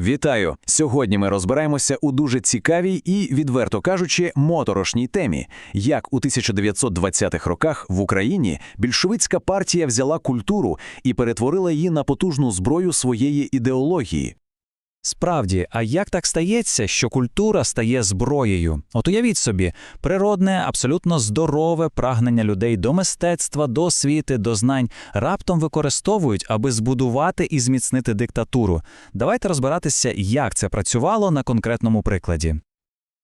Вітаю! Сьогодні ми розбираємося у дуже цікавій і, відверто кажучи, моторошній темі, як у 1920-х роках в Україні більшовицька партія взяла культуру і перетворила її на потужну зброю своєї ідеології. Справді, а як так стається, що культура стає зброєю? От уявіть собі, природне, абсолютно здорове прагнення людей до мистецтва, до освіти, до знань раптом використовують, аби збудувати і зміцнити диктатуру. Давайте розбиратися, як це працювало на конкретному прикладі.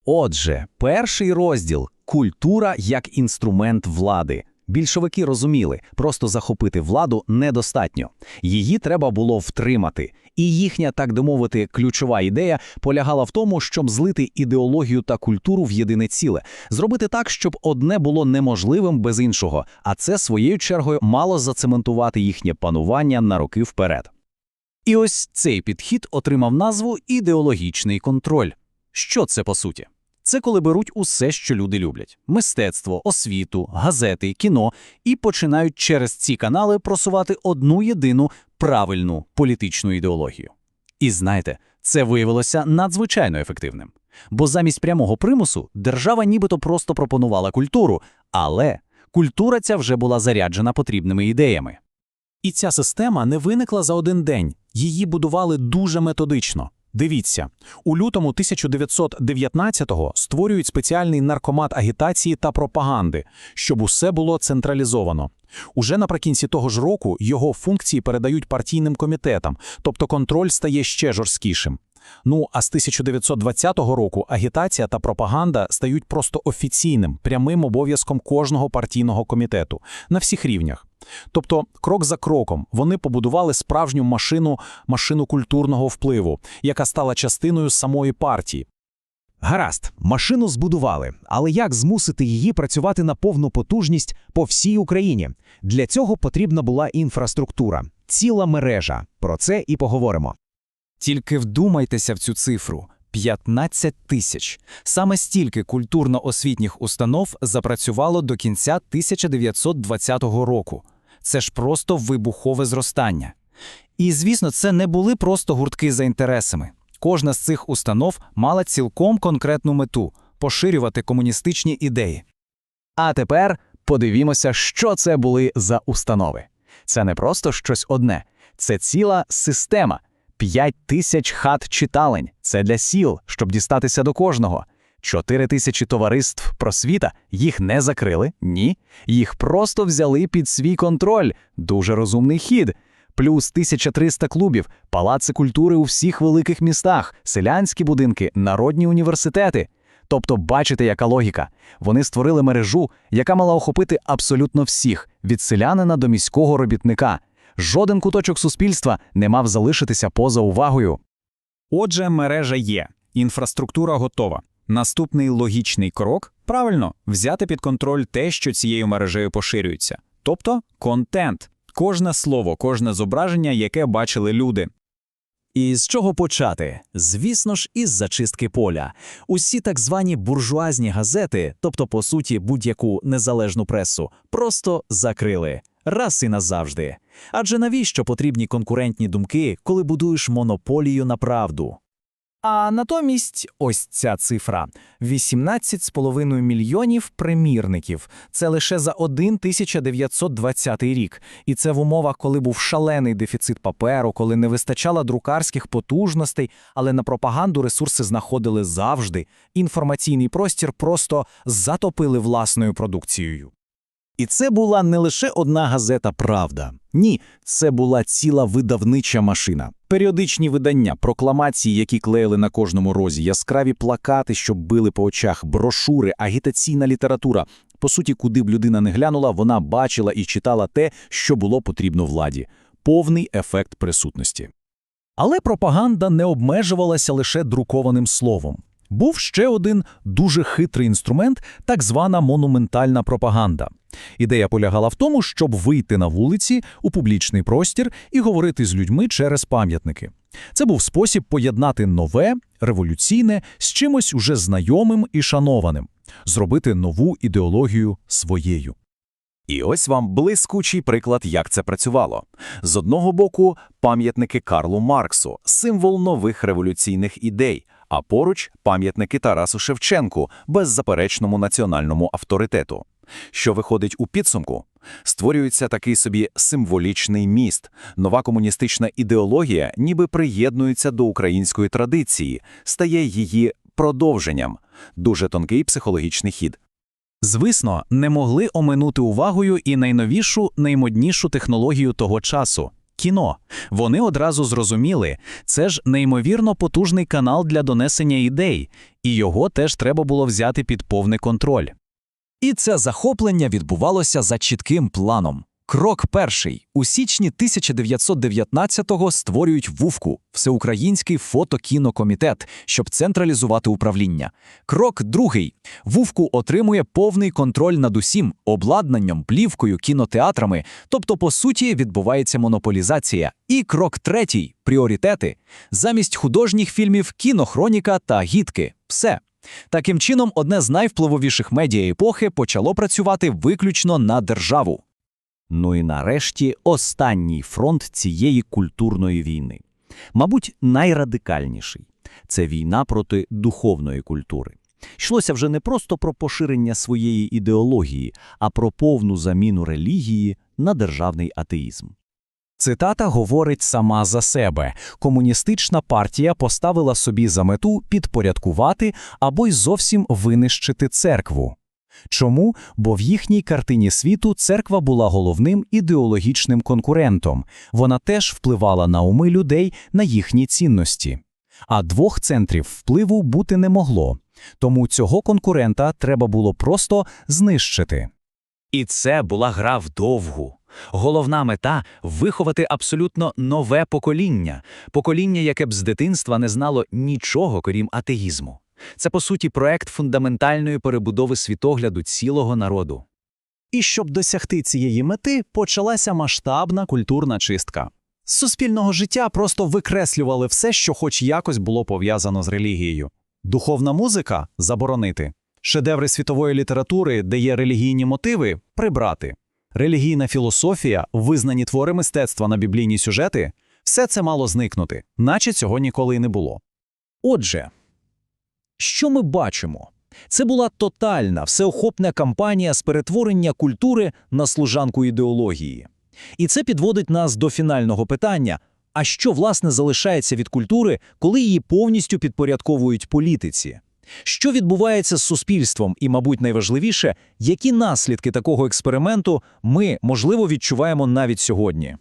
Отже, перший розділ культура як інструмент влади. Більшовики розуміли, просто захопити владу недостатньо. Її треба було втримати. І їхня, так би мовити, ключова ідея полягала в тому, щоб злити ідеологію та культуру в єдине ціле, зробити так, щоб одне було неможливим без іншого, а це своєю чергою мало зацементувати їхнє панування на роки вперед. І ось цей підхід отримав назву ідеологічний контроль. Що це по суті? Це коли беруть усе, що люди люблять: мистецтво, освіту, газети, кіно, і починають через ці канали просувати одну єдину правильну політичну ідеологію. І знаєте, це виявилося надзвичайно ефективним. Бо замість прямого примусу держава нібито просто пропонувала культуру, але культура ця вже була заряджена потрібними ідеями. І ця система не виникла за один день. Її будували дуже методично. Дивіться, у лютому 1919-го створюють спеціальний наркомат агітації та пропаганди, щоб усе було централізовано. Уже наприкінці того ж року його функції передають партійним комітетам, тобто контроль стає ще жорсткішим. Ну а з 1920 року агітація та пропаганда стають просто офіційним, прямим обов'язком кожного партійного комітету на всіх рівнях. Тобто, крок за кроком вони побудували справжню машину, машину культурного впливу, яка стала частиною самої партії. Гаразд, машину збудували, але як змусити її працювати на повну потужність по всій Україні? Для цього потрібна була інфраструктура, ціла мережа. Про це і поговоримо. Тільки вдумайтеся в цю цифру. 15 тисяч. Саме стільки культурно-освітніх установ запрацювало до кінця 1920 року. Це ж просто вибухове зростання. І, звісно, це не були просто гуртки за інтересами. Кожна з цих установ мала цілком конкретну мету поширювати комуністичні ідеї. А тепер подивімося, що це були за установи. Це не просто щось одне, це ціла система. П'ять тисяч хат читалень це для сіл, щоб дістатися до кожного. Чотири тисячі товариств просвіта їх не закрили, ні. Їх просто взяли під свій контроль. Дуже розумний хід. Плюс 1300 клубів, палаци культури у всіх великих містах, селянські будинки, народні університети. Тобто, бачите, яка логіка. Вони створили мережу, яка мала охопити абсолютно всіх, від селянина до міського робітника. Жоден куточок суспільства не мав залишитися поза увагою. Отже, мережа є, інфраструктура готова. Наступний логічний крок правильно взяти під контроль те, що цією мережею поширюється, тобто контент, кожне слово, кожне зображення, яке бачили люди. І з чого почати? Звісно ж, із зачистки поля. Усі так звані буржуазні газети, тобто, по суті, будь-яку незалежну пресу, просто закрили раз і назавжди. Адже навіщо потрібні конкурентні думки, коли будуєш монополію на правду? А натомість ось ця цифра 18,5 мільйонів примірників. Це лише за один 1920 рік. І це в умовах, коли був шалений дефіцит паперу, коли не вистачало друкарських потужностей, але на пропаганду ресурси знаходили завжди. Інформаційний простір просто затопили власною продукцією. І це була не лише одна газета Правда. Ні, це була ціла видавнича машина. Періодичні видання, прокламації, які клеїли на кожному розі, яскраві плакати, що били по очах, брошури, агітаційна література. По суті, куди б людина не глянула, вона бачила і читала те, що було потрібно владі. Повний ефект присутності. Але пропаганда не обмежувалася лише друкованим словом. Був ще один дуже хитрий інструмент так звана монументальна пропаганда. Ідея полягала в тому, щоб вийти на вулиці у публічний простір і говорити з людьми через пам'ятники. Це був спосіб поєднати нове, революційне з чимось уже знайомим і шанованим, зробити нову ідеологію своєю. І ось вам блискучий приклад, як це працювало. З одного боку, пам'ятники Карлу Марксу, символ нових революційних ідей, а поруч пам'ятники Тарасу Шевченку, беззаперечному національному авторитету. Що виходить у підсумку? Створюється такий собі символічний міст. Нова комуністична ідеологія ніби приєднується до української традиції, стає її продовженням. Дуже тонкий психологічний хід. Звісно, не могли оминути увагою і найновішу, наймоднішу технологію того часу кіно. Вони одразу зрозуміли, це ж неймовірно потужний канал для донесення ідей, і його теж треба було взяти під повний контроль. І це захоплення відбувалося за чітким планом. Крок перший. У січні 1919-го створюють ВУФКу – Всеукраїнський фотокінокомітет, щоб централізувати управління. Крок другий. ВУФКу отримує повний контроль над усім – обладнанням, плівкою, кінотеатрами, тобто, по суті, відбувається монополізація. І крок третій – пріоритети. Замість художніх фільмів – кінохроніка та гідки. Все. Таким чином, одне з найвпливовіших медіа епохи почало працювати виключно на державу. Ну і нарешті останній фронт цієї культурної війни. Мабуть, найрадикальніший – це війна проти духовної культури. Йшлося вже не просто про поширення своєї ідеології, а про повну заміну релігії на державний атеїзм. Цитата говорить сама за себе. Комуністична партія поставила собі за мету підпорядкувати або й зовсім винищити церкву. Чому? Бо в їхній картині світу церква була головним ідеологічним конкурентом. Вона теж впливала на уми людей, на їхні цінності. А двох центрів впливу бути не могло. Тому цього конкурента треба було просто знищити. І це була гра вдовгу. Головна мета – виховати абсолютно нове покоління. Покоління, яке б з дитинства не знало нічого, крім атеїзму. Це, по суті, проект фундаментальної перебудови світогляду цілого народу. І щоб досягти цієї мети, почалася масштабна культурна чистка. З суспільного життя просто викреслювали все, що хоч якось було пов'язано з релігією. Духовна музика заборонити. Шедеври світової літератури, де є релігійні мотиви прибрати. Релігійна філософія, визнані твори мистецтва на біблійні сюжети все це мало зникнути, наче цього ніколи й не було. Отже, що ми бачимо? Це була тотальна, всеохопна кампанія з перетворення культури на служанку ідеології. І це підводить нас до фінального питання: а що, власне, залишається від культури, коли її повністю підпорядковують політиці? Що відбувається з суспільством, і, мабуть, найважливіше, які наслідки такого експерименту ми, можливо, відчуваємо навіть сьогодні?